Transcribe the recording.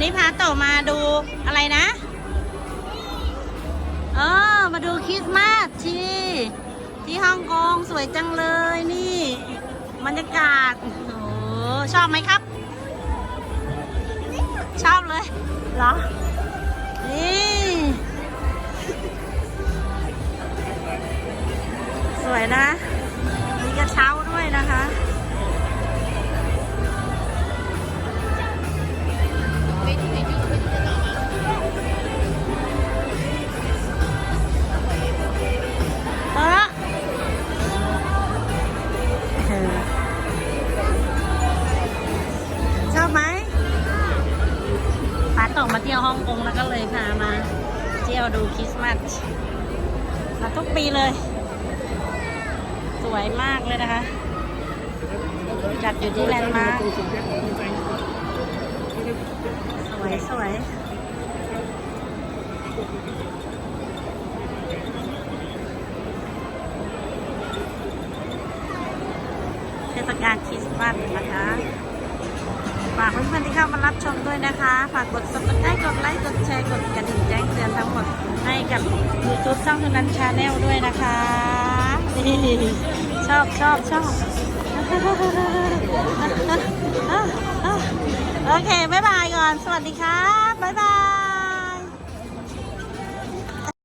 นี้พาโตมาดูอะไรนะ เออ มาดูคริสต์มาสที่ ที่ฮ่องกงสวยจังเลยนี่บรรยากาศ โอ้ชอบไหมครับ ชอบเลย เหรอ นี่ สวยนะ มาเที่ยวฮ่องกงแล้วก็เลยพามาเที่ยวดูคริสต์มาสมาทุกปีเลย สวยมากเลยนะคะ จัดอยู่ที่แลนด์มาร์คสวยสวยเทศกาลคริสต์มาสนะคะ ฝากเพื่อนๆที่เข้ามารับชมด้วยนะคะ ฝากกด subscribe กดไลค์ กดแชร์ กดกระดิ่งแจ้งเตือนทั้งหมดให้กับ YouTube ช่องทุนันชาแนลด้วยนะคะชอบชอบชอบโอเค บ๊ายบายก่อน สวัสดีครับ บ๊ายบาย